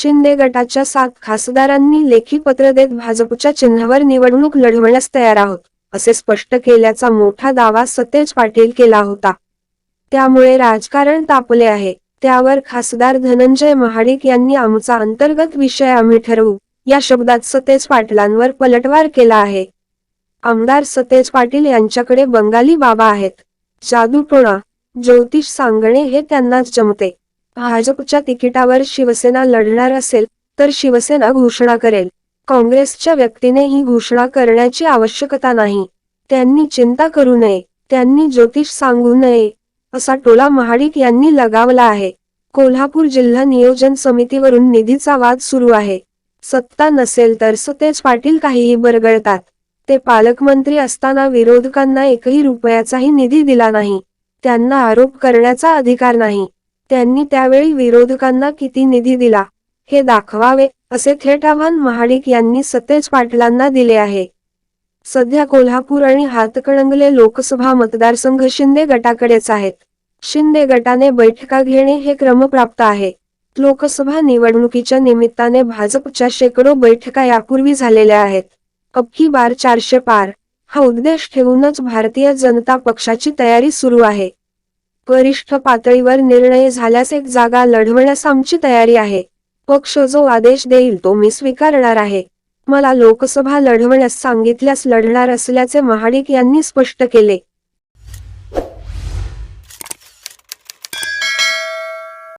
शिंदे गटाच्या सात खासदारांनी लेखी पत्र देत भाजपच्या चिन्हावर निवडणूक लढवण्यास तयार आहोत असे स्पष्ट केल्याचा मोठा दावा सतेज पाटील केला होता. त्यामुळे राजकारण तापले आहे त्यावर खासदार धनंजय महाडिक यांनी आमचा अंतर्गत विषय आम्ही ठरवू या शब्दात सतेज पाटलांवर पलटवार केला आहे. आमदार सतेज पाटील यांच्याकडे बंगाली बाबा आहेत जादूटोणा ज्योतिष सांगणे हे त्यांनाच जमते. भाजपच्या तिकिटावर शिवसेना लढणार असेल तर शिवसेना घोषणा करेल. काँग्रेसच्या व्यक्तीने ही घोषणा करण्याची आवश्यकता नाही. त्यांनी चिंता करू नये त्यांनी ज्योतिष सांगू नये असा टोला महाडिक यांनी लगावला आहे. कोल्हापूर जिल्हा नियोजन समितीवरून निधीचा वाद सुरू आहे. सत्ता नसेल तर सतेज पाटील काहीही बरगळतात. ते पालकमंत्री असताना विरोधकांना एकही रुपयाचाही निधी दिला नाही. त्यांना आरोप करण्याचा अधिकार नाही. त्यांनी त्यावेळी विरोधकांना किती निधी दिला हे दाखवावे असे थेट आव्हान महाडिक यांनी सतेज पाटलांना दिले आहे. सध्या कोल्हापूर आणि हातकणंगले लोकसभा मतदारसंघ शिंदे गटाकडेच आहेत. शिंदे गटाने बैठका घेणे हे क्रमप्राप्त आहे. लोकसभा निवडणुकीच्या निमित्ताने भाजपच्या शेकडो बैठका यापूर्वी झालेल्या आहेत. अबकी बार चारशे पार हा उद्देश ठेवूनच भारतीय जनता पक्षाची तयारी सुरू आहे. वरिष्ठ पातळीवर निर्णय झाल्यास एक जागा लढवण्यास आमची तयारी आहे. पक्ष जो आदेश देईल तो मी स्वीकारणार आहे. मला लोकसभा लढवण्यास सांगितल्यास लढणार असल्याचे महाडिक यांनी स्पष्ट केले.